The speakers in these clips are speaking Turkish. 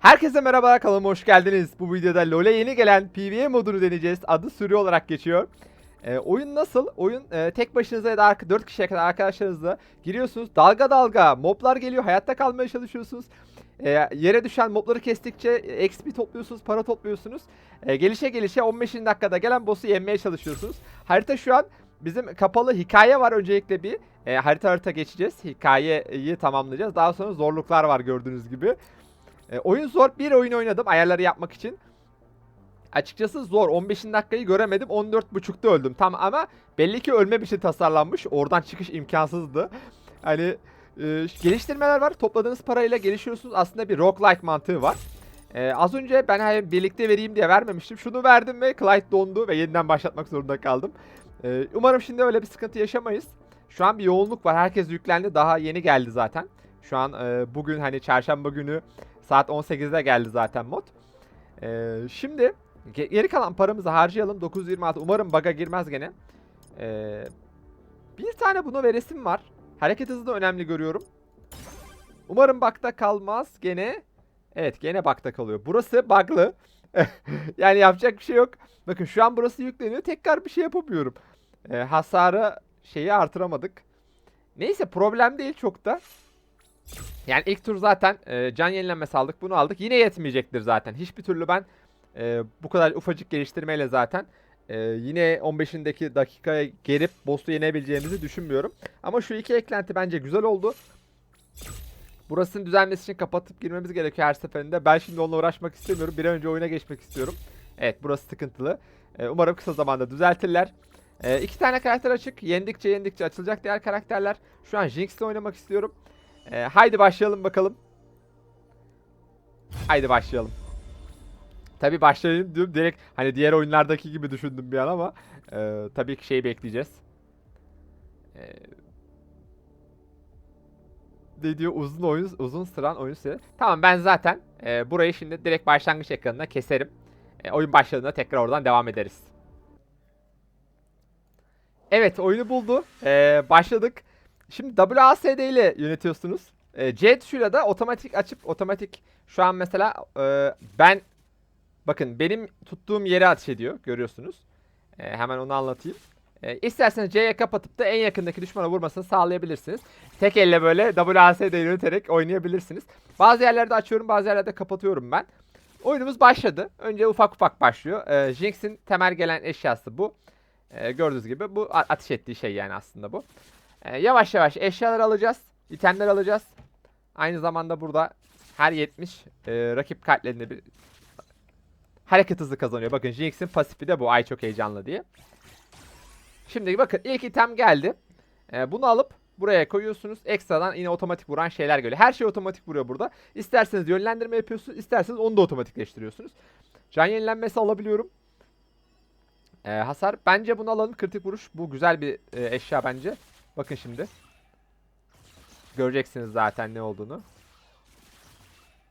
Herkese merhaba kanalıma hoş geldiniz. Bu videoda LoL'e yeni gelen PvE modunu deneyeceğiz. Adı sürü olarak geçiyor. Ee, oyun nasıl? Oyun e, tek başınıza ya da arka, 4 kişiye kadar arkadaşlarınızla giriyorsunuz. Dalga dalga moblar geliyor. Hayatta kalmaya çalışıyorsunuz. Ee, yere düşen mobları kestikçe e, XP topluyorsunuz, para topluyorsunuz. Ee, gelişe gelişe 15 dakikada gelen boss'u yenmeye çalışıyorsunuz. Harita şu an bizim kapalı hikaye var öncelikle bir. E, harita harita geçeceğiz. Hikayeyi tamamlayacağız. Daha sonra zorluklar var gördüğünüz gibi. E, oyun zor. Bir oyun oynadım ayarları yapmak için. Açıkçası zor. 15 dakikayı göremedim. 14.5'ta öldüm. Tam ama belli ki ölmem için tasarlanmış. Oradan çıkış imkansızdı. Hani e, geliştirmeler var. Topladığınız parayla gelişiyorsunuz. Aslında bir roguelike mantığı var. E, az önce ben hani birlikte vereyim diye vermemiştim. Şunu verdim ve Clyde dondu ve yeniden başlatmak zorunda kaldım. E, umarım şimdi öyle bir sıkıntı yaşamayız. Şu an bir yoğunluk var. Herkes yüklendi. Daha yeni geldi zaten. Şu an e, bugün hani çarşamba günü Saat 18'de geldi zaten mod. Ee, şimdi ge- geri kalan paramızı harcayalım. 926. Umarım bug'a girmez gene. Ee, bir tane buna veresim var. Hareket hızı da önemli görüyorum. Umarım bug'da kalmaz gene. Evet gene bug'da kalıyor. Burası bug'lı. yani yapacak bir şey yok. Bakın şu an burası yükleniyor. Tekrar bir şey yapamıyorum. Ee, hasarı şeyi artıramadık. Neyse problem değil çok da. Yani ilk tur zaten e, can yenilenmesi aldık. Bunu aldık. Yine yetmeyecektir zaten. Hiçbir türlü ben e, bu kadar ufacık geliştirmeyle zaten e, yine 15'indeki dakikaya gelip boss'u yenebileceğimizi düşünmüyorum. Ama şu iki eklenti bence güzel oldu. Burasının düzelmesi için kapatıp girmemiz gerekiyor her seferinde. Ben şimdi onunla uğraşmak istemiyorum. Bir an önce oyuna geçmek istiyorum. Evet burası sıkıntılı. E, umarım kısa zamanda düzeltirler. E, iki tane karakter açık. Yendikçe yendikçe açılacak diğer karakterler. Şu an Jinx'le oynamak istiyorum. Ee, haydi başlayalım bakalım. Haydi başlayalım. Tabi başlayalım diyorum direkt hani diğer oyunlardaki gibi düşündüm bir an ama e, tabii ki şeyi bekleyeceğiz. E, ne diyor uzun oyun uzun sıran oyun süre. Tamam ben zaten e, burayı şimdi direkt başlangıç ekranına keserim. E, oyun başladığında tekrar oradan devam ederiz. Evet oyunu buldu. E, başladık. Şimdi WASD ile yönetiyorsunuz. E, C tuşuyla da otomatik açıp otomatik şu an mesela e, ben bakın benim tuttuğum yere ateş ediyor görüyorsunuz. E, hemen onu anlatayım. E, isterseniz C'ye kapatıp da en yakındaki düşmana vurmasını sağlayabilirsiniz. Tek elle böyle WASD yöneterek oynayabilirsiniz. Bazı yerlerde açıyorum bazı yerlerde kapatıyorum ben. Oyunumuz başladı. Önce ufak ufak başlıyor. E, Jinx'in temel gelen eşyası bu. E, gördüğünüz gibi bu ateş ettiği şey yani aslında bu. Ee, yavaş yavaş eşyalar alacağız. itemler alacağız. Aynı zamanda burada her 70 e, rakip kartlarında bir hareket hızı kazanıyor. Bakın Jinx'in pasifi de bu. Ay çok heyecanlı diye. Şimdi bakın ilk item geldi. Ee, bunu alıp buraya koyuyorsunuz. Ekstradan yine otomatik vuran şeyler geliyor. Her şey otomatik vuruyor burada. İsterseniz yönlendirme yapıyorsunuz. isterseniz onu da otomatikleştiriyorsunuz. Can yenilenmesi alabiliyorum. Ee, hasar. Bence bunu alalım. Kritik vuruş. Bu güzel bir e, eşya bence. Bakın şimdi. Göreceksiniz zaten ne olduğunu.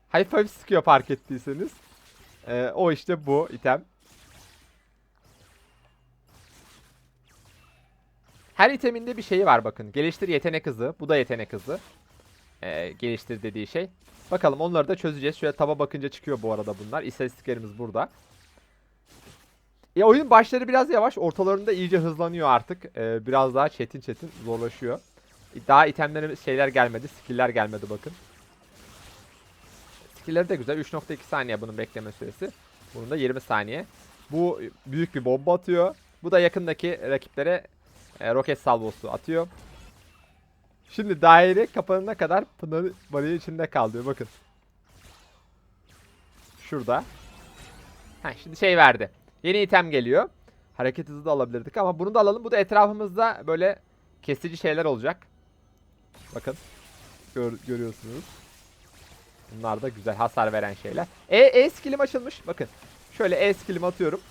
Hafif hafif sıkıyor fark ettiyseniz. Ee, o işte bu item. Her iteminde bir şeyi var bakın. Geliştir yetenek hızı. Bu da yetenek hızı. Ee, geliştir dediği şey. Bakalım onları da çözeceğiz. Şöyle taba bakınca çıkıyor bu arada bunlar. İstatistiklerimiz burada. E oyun başları biraz yavaş. Ortalarında iyice hızlanıyor artık. Ee, biraz daha çetin çetin zorlaşıyor. Daha itemlerimiz şeyler gelmedi. Skill'ler gelmedi bakın. Skill'leri de güzel. 3.2 saniye bunun bekleme süresi. Bunun da 20 saniye. Bu büyük bir bomba atıyor. Bu da yakındaki rakiplere e, roket salvosu atıyor. Şimdi daire kapanana kadar Pınar bariyer içinde kalıyor. Bakın. Şurada. Ha, şimdi şey verdi. Yeni item geliyor. Hareket hızı da alabilirdik ama bunu da alalım. Bu da etrafımızda böyle kesici şeyler olacak. Bakın. Gör, görüyorsunuz. Bunlar da güzel hasar veren şeyler. E, e skillim açılmış. Bakın. Şöyle E skillimi atıyorum.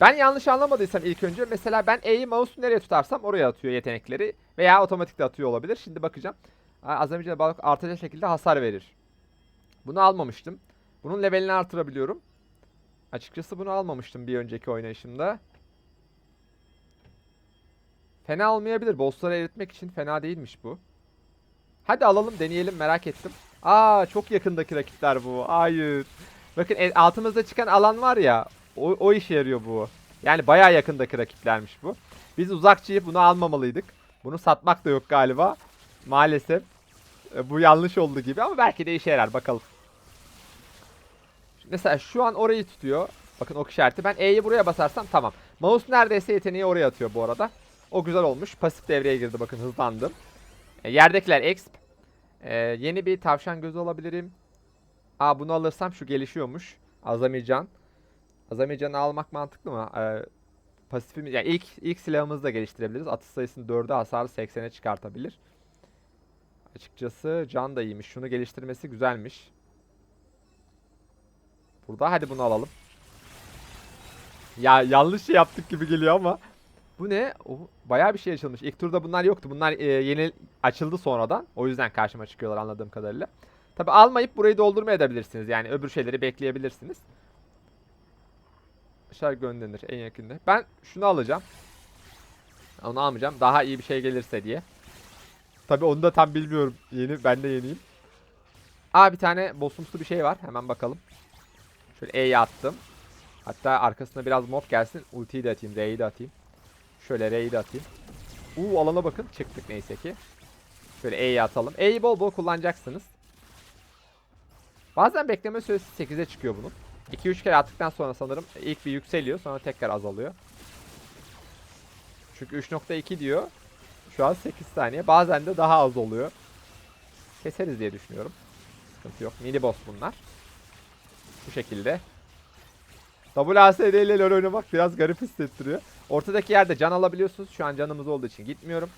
Ben yanlış anlamadıysam ilk önce mesela ben E'yi mouse'u nereye tutarsam oraya atıyor yetenekleri. Veya otomatik de atıyor olabilir. Şimdi bakacağım. Az önce balık artacak şekilde hasar verir. Bunu almamıştım. Bunun levelini artırabiliyorum. Açıkçası bunu almamıştım bir önceki oynayışımda. Fena olmayabilir. Bossları eritmek için fena değilmiş bu. Hadi alalım deneyelim merak ettim. Aa çok yakındaki rakipler bu. Hayır. Bakın e, altımızda çıkan alan var ya. O, o işe yarıyor bu. Yani bayağı yakındaki rakiplermiş bu. Biz uzakçıyı bunu almamalıydık. Bunu satmak da yok galiba. Maalesef. E, bu yanlış oldu gibi ama belki de işe yarar bakalım. Mesela şu an orayı tutuyor. Bakın ok işareti. Ben E'yi buraya basarsam tamam. Mouse neredeyse yeteneği oraya atıyor bu arada. O güzel olmuş. Pasif devreye girdi bakın hızlandım. E, yerdekiler exp. E, yeni bir tavşan gözü alabilirim. Aa bunu alırsam şu gelişiyormuş. Azamican. Azamican'ı almak mantıklı mı? E, pasifimiz yani ilk ilk silahımızı da geliştirebiliriz. Atış sayısını 4'e hasarı 80'e çıkartabilir. Açıkçası can da iyiymiş. Şunu geliştirmesi güzelmiş. Burada hadi bunu alalım. Ya yanlış şey yaptık gibi geliyor ama. Bu ne? O, bayağı bir şey açılmış. İlk turda bunlar yoktu. Bunlar e, yeni açıldı sonradan. O yüzden karşıma çıkıyorlar anladığım kadarıyla. Tabi almayıp burayı doldurma edebilirsiniz. Yani öbür şeyleri bekleyebilirsiniz. Aşağı gönderir en yakında. Ben şunu alacağım. Onu almayacağım. Daha iyi bir şey gelirse diye. Tabi onu da tam bilmiyorum. Yeni ben de yeniyim. Aa bir tane bossumsu bir şey var. Hemen bakalım. Şöyle E'yi attım. Hatta arkasına biraz mob gelsin. Ultiyi de atayım. R'yi de atayım. Şöyle R'yi de atayım. Uuu alana bakın. Çıktık neyse ki. Şöyle E'yi atalım. E'yi bol bol kullanacaksınız. Bazen bekleme süresi 8'e çıkıyor bunun. 2-3 kere attıktan sonra sanırım ilk bir yükseliyor. Sonra tekrar azalıyor. Çünkü 3.2 diyor. Şu an 8 saniye. Bazen de daha az oluyor. Keseriz diye düşünüyorum. Sıkıntı yok. Mini boss bunlar. Bu şekilde. WASD ile LoL oynamak biraz garip hissettiriyor. Ortadaki yerde can alabiliyorsunuz. Şu an canımız olduğu için gitmiyorum.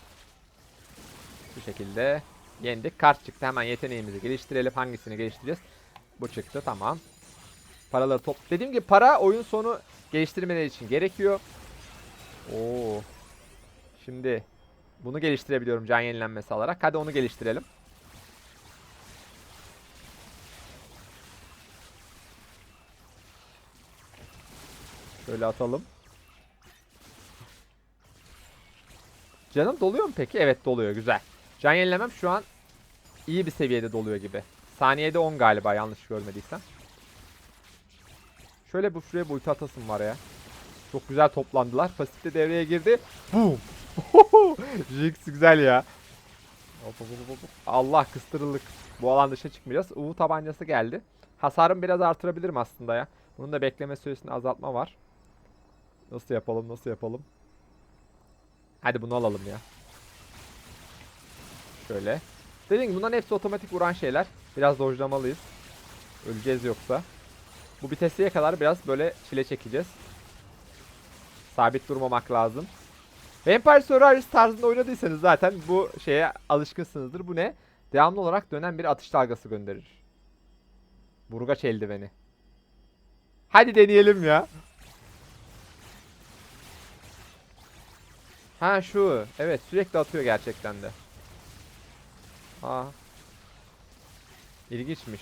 Bu şekilde yendik. Kart çıktı. Hemen yeteneğimizi geliştirelim. Hangisini geliştireceğiz? Bu çıktı. Tamam. Paraları top. Dediğim gibi para oyun sonu geliştirmeleri için gerekiyor. Oo. Şimdi bunu geliştirebiliyorum can yenilenmesi alarak. Hadi onu geliştirelim. Şöyle atalım. Canım doluyor mu peki? Evet doluyor güzel. Can yenilemem şu an iyi bir seviyede doluyor gibi. Saniyede 10 galiba yanlış görmediysem. Şöyle bu şuraya boyutu atasım var ya. Çok güzel toplandılar. Pasif de devreye girdi. Boom. Jinx güzel ya. Allah kıstırıldık. Bu alan dışına çıkmayacağız. Uğu tabancası geldi. Hasarımı biraz artırabilirim aslında ya. Bunun da bekleme süresini azaltma var. Nasıl yapalım nasıl yapalım. Hadi bunu alalım ya. Şöyle. Dediğim gibi bunların hepsi otomatik vuran şeyler. Biraz dojlamalıyız. Öleceğiz yoksa. Bu bitesiye kadar biraz böyle çile çekeceğiz. Sabit durmamak lazım. Vampire Survivors tarzında oynadıysanız zaten bu şeye alışkınsınızdır. Bu ne? Devamlı olarak dönen bir atış dalgası gönderir. Burgaç eldiveni. Hadi deneyelim ya. Ha şu. Evet sürekli atıyor gerçekten de. Aa. İlginçmiş.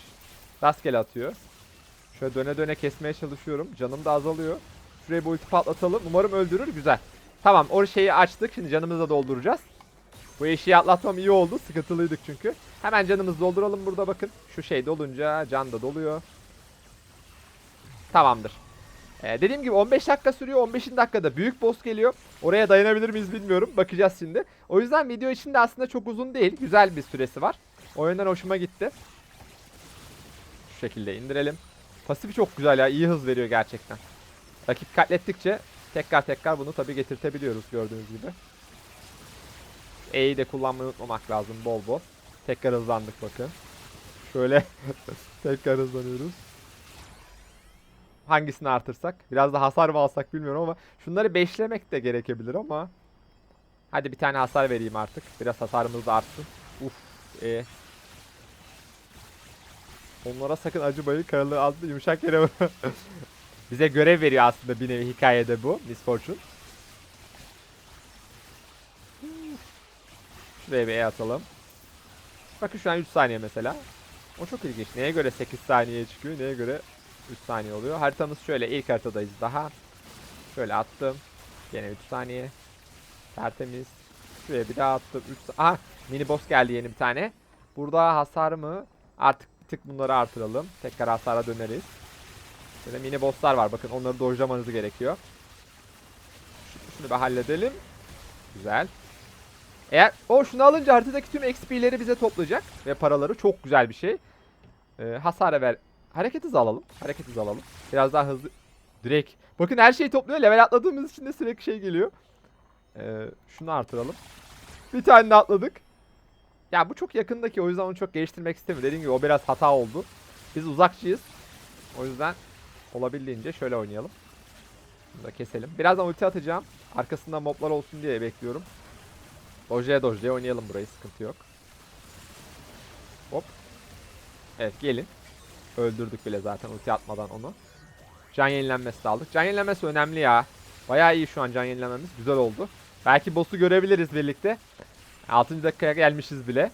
Rastgele atıyor. Şöyle döne döne kesmeye çalışıyorum. Canım da azalıyor. Şuraya bu ulti patlatalım. Umarım öldürür. Güzel. Tamam o şeyi açtık. Şimdi canımızı da dolduracağız. Bu eşiği atlatmam iyi oldu. Sıkıntılıydık çünkü. Hemen canımızı dolduralım burada bakın. Şu şey dolunca can da doluyor. Tamamdır. Ee, dediğim gibi 15 dakika sürüyor. 15. dakikada büyük boss geliyor. Oraya dayanabilir miyiz bilmiyorum. Bakacağız şimdi. O yüzden video içinde aslında çok uzun değil. Güzel bir süresi var. O yönden hoşuma gitti. Şu şekilde indirelim. Pasifi çok güzel ya. iyi hız veriyor gerçekten. Rakip katlettikçe tekrar tekrar bunu tabi getirtebiliyoruz gördüğünüz gibi. E'yi de kullanmayı unutmamak lazım bol bol. Tekrar hızlandık bakın. Şöyle tekrar hızlanıyoruz. Hangisini artırsak? Biraz da hasar mı alsak bilmiyorum ama şunları beşlemek de gerekebilir ama Hadi bir tane hasar vereyim artık. Biraz hasarımız da artsın. Uf. E. Onlara sakın acımayın. Karalığı altında yumuşak yere. Bize görev veriyor aslında bir nevi hikayede bu. Miss Fortune. Şuraya bir E atalım. Bakın şu an 3 saniye mesela. O çok ilginç. Neye göre 8 saniye çıkıyor, neye göre 3 saniye oluyor. Haritamız şöyle. ilk haritadayız daha. Şöyle attım. Yine 3 saniye. Tertemiz. Şuraya bir daha attım. 3 Aha mini boss geldi yeni bir tane. Burada hasarımı Artık bir tık bunları artıralım. Tekrar hasara döneriz. Böyle mini bosslar var. Bakın onları dojlamanız gerekiyor. Şu- Şunu bir halledelim. Güzel. Eğer o şunu alınca haritadaki tüm XP'leri bize toplayacak ve paraları çok güzel bir şey. Ee, hasara ver. Hareket hızı alalım. Hareket hızı alalım. Biraz daha hızlı. Direkt. Bakın her şeyi topluyor. Level atladığımız için de sürekli şey geliyor. Ee, şunu artıralım. Bir tane de atladık. Ya bu çok yakındaki o yüzden onu çok geliştirmek istemiyorum. Dediğim gibi o biraz hata oldu. Biz uzakçıyız. O yüzden olabildiğince şöyle oynayalım. Bunu da keselim. Birazdan ulti atacağım. Arkasında moblar olsun diye bekliyorum. Dojeye dojeye oynayalım burayı sıkıntı yok. Hop. Evet gelin. Öldürdük bile zaten ulti atmadan onu. Can yenilenmesi aldık. Can yenilenmesi önemli ya. Bayağı iyi şu an can yenilememiz. Güzel oldu. Belki boss'u görebiliriz birlikte. 6. dakikaya gelmişiz bile.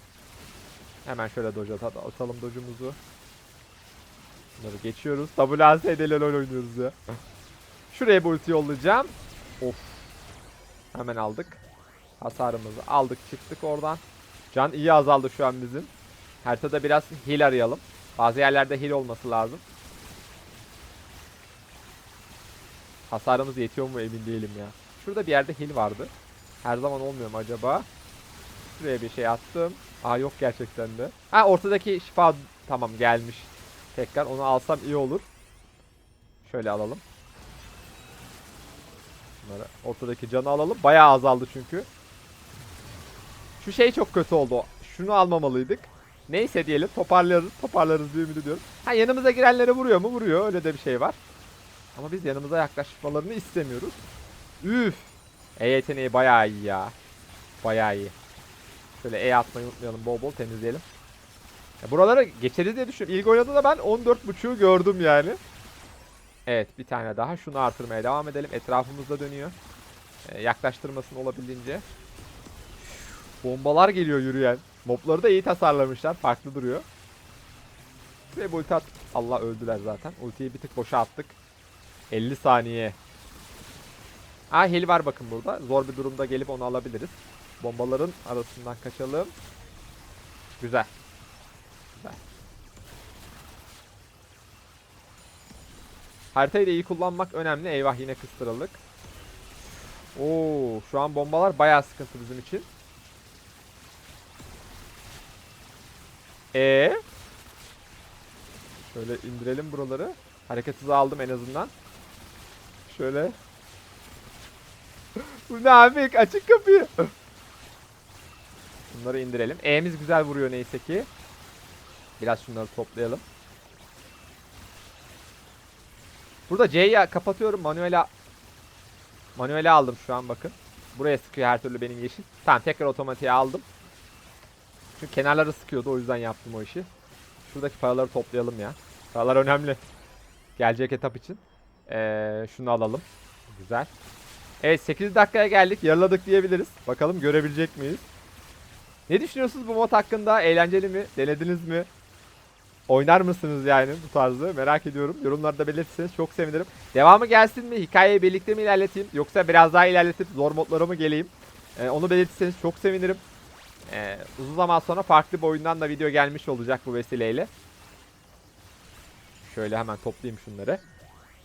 Hemen şöyle at atalım dojumuzu. Bunları geçiyoruz. WASD'le LoL oynuyoruz ya. Şuraya bir ulti yollayacağım. Of. Hemen aldık. Hasarımızı aldık çıktık oradan. Can iyi azaldı şu an bizim. Haritada biraz heal arayalım. Bazı yerlerde heal olması lazım. Hasarımız yetiyor mu emin değilim ya. Şurada bir yerde heal vardı. Her zaman olmuyor mu acaba? Şuraya bir şey attım. Aa yok gerçekten de. Ha ortadaki şifa tamam gelmiş. Tekrar onu alsam iyi olur. Şöyle alalım. Bunları ortadaki canı alalım. Bayağı azaldı çünkü. Şu şey çok kötü oldu. Şunu almamalıydık. Neyse diyelim toparlarız. Toparlarız diye ümit ediyorum. Ha yanımıza girenlere vuruyor mu? Vuruyor. Öyle de bir şey var. Ama biz yanımıza yaklaşmalarını istemiyoruz. Üf. E yeteneği bayağı iyi ya. Bayağı iyi. Şöyle E atmayı unutmayalım. Bol bol temizleyelim. Ya buralara geçeriz diye düşünüyorum. İlk oynadığımda ben 14.5'u gördüm yani. Evet bir tane daha. Şunu artırmaya devam edelim. Etrafımızda dönüyor. Ee, yaklaştırmasın olabildiğince. Bombalar geliyor yürüyen. Mobları da iyi tasarlamışlar. Farklı duruyor. Ve bu ulti. Allah öldüler zaten. Ultiyi bir tık boşa attık. 50 saniye. Aa heli var bakın burada. Zor bir durumda gelip onu alabiliriz. Bombaların arasından kaçalım. Güzel. Güzel. Haritayı da iyi kullanmak önemli. Eyvah yine kıstırıldık. Oo, şu an bombalar bayağı sıkıntı bizim için. E Şöyle indirelim buraları. Hareket hızı aldım en azından. Şöyle. Bu ne abi? Açık kapıyı. Bunları indirelim. E'miz güzel vuruyor neyse ki. Biraz şunları toplayalım. Burada C'yi kapatıyorum. Manuel'e Manuel'e aldım şu an bakın. Buraya sıkıyor her türlü benim yeşil. Tamam tekrar otomatiğe aldım. Çünkü kenarları sıkıyordu o yüzden yaptım o işi. Şuradaki paraları toplayalım ya. Paralar önemli. Gelecek etap için. Ee, şunu alalım. Güzel. Evet 8 dakikaya geldik. Yarıladık diyebiliriz. Bakalım görebilecek miyiz? Ne düşünüyorsunuz bu mod hakkında? Eğlenceli mi? Denediniz mi? Oynar mısınız yani bu tarzı? Merak ediyorum. Yorumlarda belirtirseniz çok sevinirim. Devamı gelsin mi? Hikayeyi birlikte mi ilerleteyim? Yoksa biraz daha ilerletip zor modlara mı geleyim? Ee, onu belirtirseniz çok sevinirim. Ee, uzun zaman sonra farklı bir oyundan da video gelmiş olacak bu vesileyle. Şöyle hemen toplayayım şunları.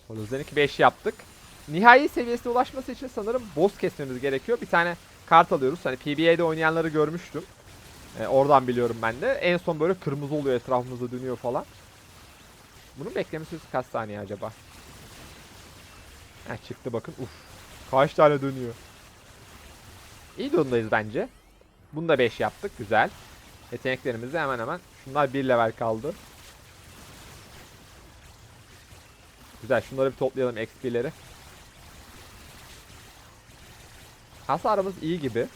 Holozenik 5 yaptık. Nihai seviyesine ulaşması için sanırım boss kesmemiz gerekiyor. Bir tane kart alıyoruz. Hani PBA'de oynayanları görmüştüm. Ee, oradan biliyorum ben de. En son böyle kırmızı oluyor etrafımızda dönüyor falan. Bunun bekleme kaç saniye acaba? Heh, çıktı bakın. Uf. Kaç tane dönüyor. İyi durumdayız bence. Bunu da 5 yaptık. Güzel. Yeteneklerimiz de hemen hemen. Şunlar 1 level kaldı. Güzel. Şunları bir toplayalım XP'leri. Hasarımız iyi gibi.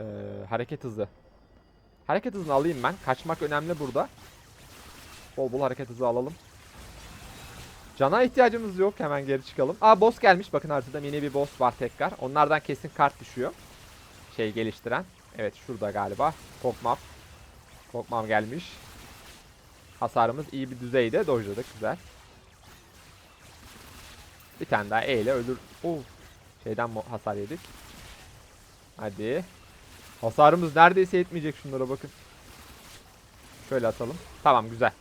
Ee, hareket hızı. Hareket hızını alayım ben. Kaçmak önemli burada. Bol bol hareket hızı alalım. Cana ihtiyacımız yok. Hemen geri çıkalım. Aa boss gelmiş. Bakın haritada yeni bir boss var tekrar. Onlardan kesin kart düşüyor. Şey geliştiren. Evet şurada galiba. Kokmam. Kokmam gelmiş. Hasarımız iyi bir düzeyde. Dojladık. Güzel. Bir tane daha E ile öldür. Oh. Şeyden hasar yedik. Hadi. Hasarımız neredeyse yetmeyecek şunlara bakın. Şöyle atalım. Tamam güzel.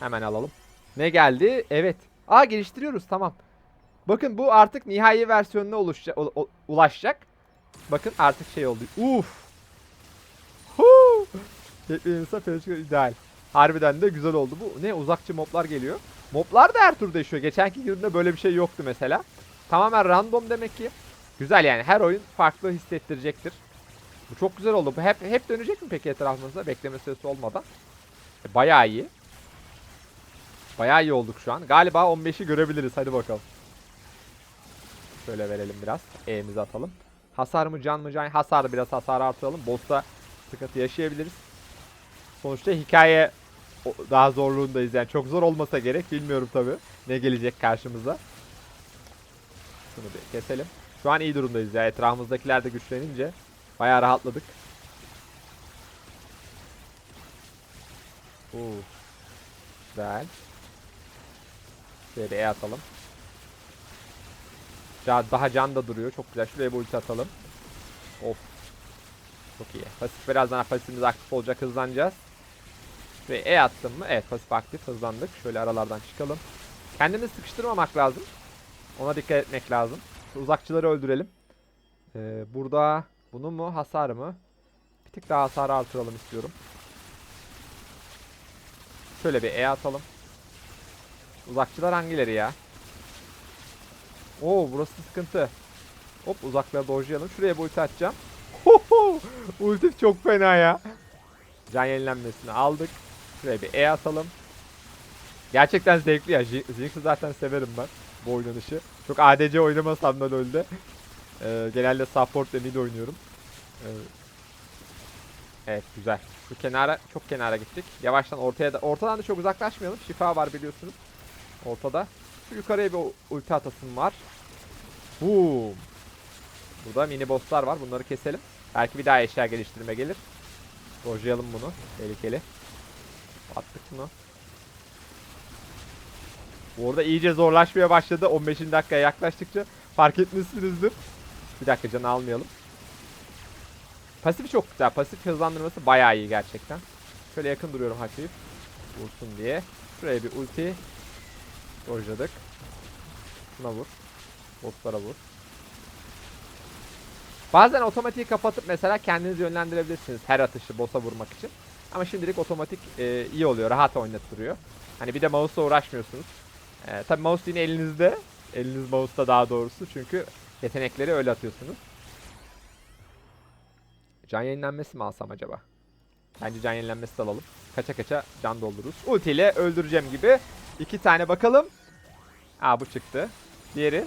Hemen alalım. Ne geldi? Evet. Aa geliştiriyoruz tamam. Bakın bu artık nihai versiyonuna u- ulaşacak. Bakın artık şey oldu. Uf. Huu. Felix'e ideal. Harbiden de güzel oldu. Bu ne uzakçı moblar geliyor. Moblar da her tur değişiyor. Geçenki günde böyle bir şey yoktu mesela. Tamamen random demek ki. Güzel yani her oyun farklı hissettirecektir. Bu çok güzel oldu. Bu hep hep dönecek mi peki etrafımızda bekleme süresi olmadan? E, bayağı iyi. Bayağı iyi olduk şu an. Galiba 15'i görebiliriz. Hadi bakalım. Şöyle verelim biraz. E'mizi atalım. Hasar mı can mı can? Hasar biraz hasar artıralım. Boss'ta sıkıntı yaşayabiliriz. Sonuçta hikaye daha zorluğundayız yani. Çok zor olmasa gerek. Bilmiyorum tabi. Ne gelecek karşımıza. Şunu bir keselim. Şu an iyi durumdayız ya. Etrafımızdakiler de güçlenince bayağı rahatladık. Oo. Güzel. Şöyle bir E atalım. Daha can da duruyor. Çok güzel. Şuraya bir ulti atalım. Of. Çok iyi. Pasif birazdan pasifimiz aktif olacak. Hızlanacağız. Ve E attım mı? Evet pasif aktif. Hızlandık. Şöyle aralardan çıkalım. Kendimizi sıkıştırmamak lazım. Ona dikkat etmek lazım. Şu uzakçıları öldürelim. Ee, burada bunu mu? Hasar mı? Bir tık daha hasar artıralım istiyorum. Şöyle bir E atalım. Uzakçılar hangileri ya? Oo burası sıkıntı. Hop uzaklara dojlayalım. Şuraya bir ulti atacağım. Hoho! Ulti çok fena ya. Can yenilenmesini aldık. Şuraya bir E atalım. Gerçekten zevkli ya. Jin- Jinx'i zaten severim ben. Bu oynanışı. Çok ADC oynamasam da LoL'de. Ee, genelde support ve mid oynuyorum. Ee, evet güzel. Şu kenara çok kenara gittik. Yavaştan ortaya da ortadan da çok uzaklaşmayalım. Şifa var biliyorsunuz. Ortada. Şu yukarıya bir ulti atasım var. Boom. Burada mini bosslar var. Bunları keselim. Belki bir daha eşya geliştirme gelir. Dojlayalım bunu. Tehlikeli. Attık bunu. Bu arada iyice zorlaşmaya başladı. 15. dakikaya yaklaştıkça fark etmişsinizdir. Bir dakika canı almayalım. Pasifi çok güzel. Pasif hızlandırması bayağı iyi gerçekten. Şöyle yakın duruyorum hafif. Vursun diye. Şuraya bir ulti. Dojladık. Şuna vur. Bosslara vur. Bazen otomatiği kapatıp mesela kendinizi yönlendirebilirsiniz her atışı boss'a vurmak için. Ama şimdilik otomatik e, iyi oluyor. Rahat oynattırıyor. Hani bir de mouse'la uğraşmıyorsunuz. E, tabii mouse yine elinizde. Eliniz mouse'da daha doğrusu. Çünkü yetenekleri öyle atıyorsunuz. Can yenilenmesi mi alsam acaba? Bence can yenilenmesi alalım. Kaça kaça can doldururuz. Ulti ile öldüreceğim gibi. İki tane bakalım. Aa bu çıktı. Diğeri.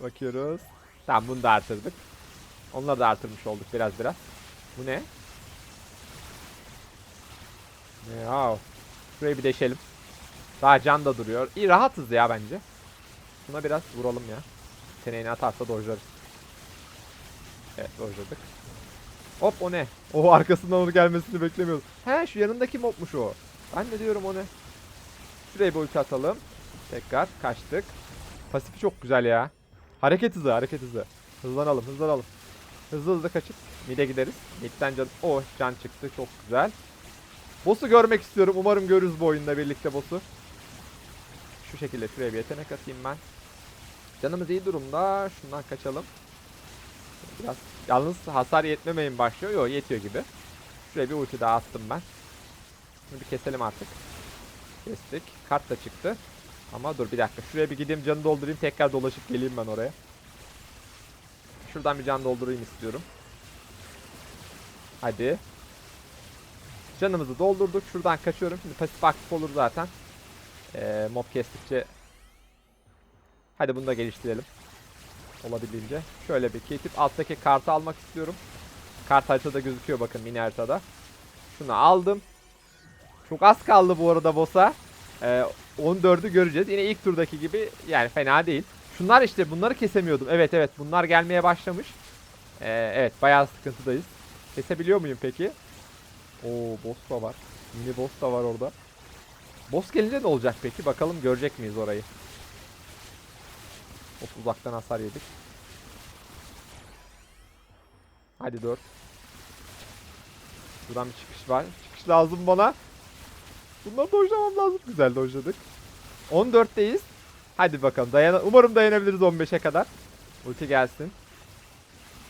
Bakıyoruz. Tamam bunu da artırdık. Onları da artırmış olduk biraz biraz. Bu ne? Ne ya? Şurayı bir deşelim. Daha can da duruyor. İyi rahatız ya bence. Şuna biraz vuralım ya. Yeteneğini atarsa dojlarız. Evet dojladık. Hop o ne? O arkasından onu gelmesini beklemiyoruz. He şu yanındaki mobmuş o. Ben de diyorum o ne? Şuraya bir ulti atalım. Tekrar kaçtık. Pasifi çok güzel ya. Hareket hızı hareket hızı. Hızlanalım hızlanalım. Hızlı hızlı kaçıp mid'e gideriz. Mid'den can... Oh can çıktı çok güzel. Boss'u görmek istiyorum. Umarım görürüz bu oyunda birlikte boss'u. Şu şekilde şuraya bir yetenek atayım ben. Canımız iyi durumda. Şundan kaçalım. Biraz yalnız hasar yetmemeyin başlıyor. Yok yetiyor gibi. Şuraya bir ulti daha attım ben. Şunu bir keselim artık. Kestik. Kart da çıktı. Ama dur bir dakika. Şuraya bir gideyim canı doldurayım. Tekrar dolaşıp geleyim ben oraya. Şuradan bir can doldurayım istiyorum. Hadi. Canımızı doldurduk. Şuradan kaçıyorum. Şimdi pasif aktif olur zaten. Ee, mob kestikçe. Hadi bunu da geliştirelim. Olabildiğince. Şöyle bir ketip alttaki kartı almak istiyorum. Kart haritada gözüküyor bakın mini haritada. Şunu aldım. Çok az kaldı bu arada boss'a. Ee, 14'ü göreceğiz. Yine ilk turdaki gibi yani fena değil. Şunlar işte bunları kesemiyordum. Evet evet bunlar gelmeye başlamış. Ee, evet bayağı sıkıntıdayız. Kesebiliyor muyum peki? Oo boss da var. Mini boss da var orada. Boss gelince ne olacak peki? Bakalım görecek miyiz orayı? Of uzaktan hasar yedik. Hadi 4. Buradan bir çıkış var. Çıkış lazım bana. Bunları dojlamam lazım. Güzel dojladık. 14'teyiz. Hadi bakalım. Dayan Umarım dayanabiliriz 15'e kadar. Ulti gelsin.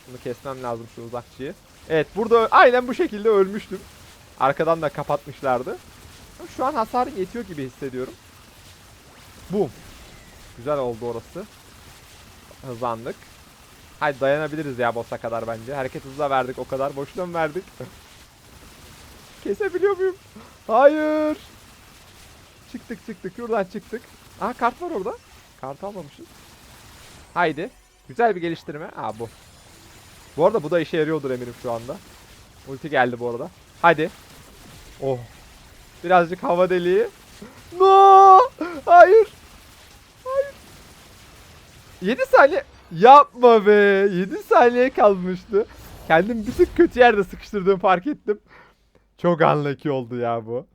Bunu kesmem lazım şu uzakçıyı. Evet burada aynen bu şekilde ölmüştüm. Arkadan da kapatmışlardı. Şu an hasarım yetiyor gibi hissediyorum. Boom. Güzel oldu orası. Hızlandık. Hadi dayanabiliriz ya boss'a kadar bence. Hareket hızla verdik o kadar. Boşuna mı verdik? Kesebiliyor muyum? Hayır. Çıktık çıktık. Şuradan çıktık. Aha kart var orada. Kart almamışız. Haydi. Güzel bir geliştirme. Aa bu. Bu arada bu da işe yarıyordur eminim şu anda. Ulti geldi bu arada. Hadi. Oh. Birazcık hava deliği. No! Hayır. Hayır. 7 saniye. Yapma be. 7 saniye kalmıştı. Kendim bir tık kötü yerde sıkıştırdığımı fark ettim. Çok unlucky oldu ya bu.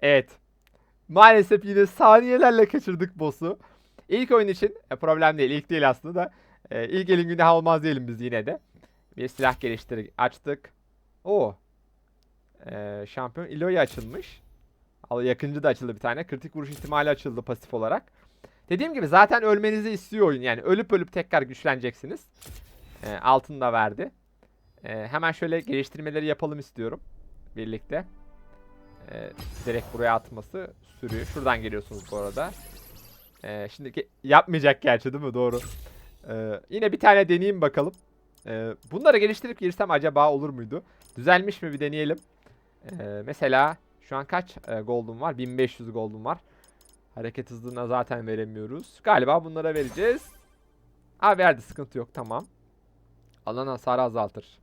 Evet. Maalesef yine saniyelerle kaçırdık boss'u. İlk oyun için e, problem değil. İlk değil aslında da. E, ilk elin günah olmaz diyelim biz yine de. Bir silah geliştir açtık. Oo. E, şampiyon Iloy açılmış. Al yakıncı da açıldı bir tane. Kritik vuruş ihtimali açıldı pasif olarak. Dediğim gibi zaten ölmenizi istiyor oyun. Yani ölüp ölüp tekrar güçleneceksiniz. E, altını da verdi. E, hemen şöyle geliştirmeleri yapalım istiyorum. Birlikte. E, direkt buraya atması sürüyor. Şuradan geliyorsunuz bu arada. E, şimdi yapmayacak gerçi değil mi? Doğru. E, yine bir tane deneyeyim bakalım. E, bunları geliştirip girsem acaba olur muydu? Düzelmiş mi bir deneyelim. E, mesela şu an kaç e, gold'um var? 1500 gold'um var. Hareket hızına zaten veremiyoruz. Galiba bunlara vereceğiz. Aa verdi sıkıntı yok tamam. Alan hasarı azaltır.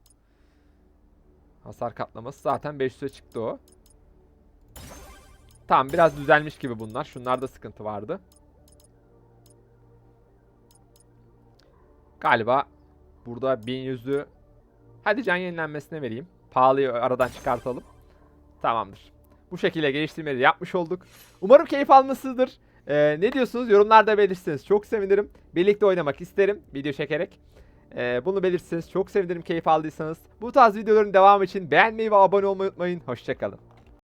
Hasar katlaması zaten 500'e çıktı o. Tamam biraz düzelmiş gibi bunlar. Şunlarda sıkıntı vardı. Galiba burada 1100'ü Hadi can yenilenmesine vereyim. Pahalıyı aradan çıkartalım. Tamamdır. Bu şekilde geliştirmeleri yapmış olduk. Umarım keyif almışsınızdır. Ee, ne diyorsunuz? Yorumlarda belirtirseniz çok sevinirim. Birlikte oynamak isterim video çekerek. Ee, bunu belirtirseniz çok sevinirim keyif aldıysanız. Bu tarz videoların devamı için beğenmeyi ve abone olmayı unutmayın. Hoşçakalın.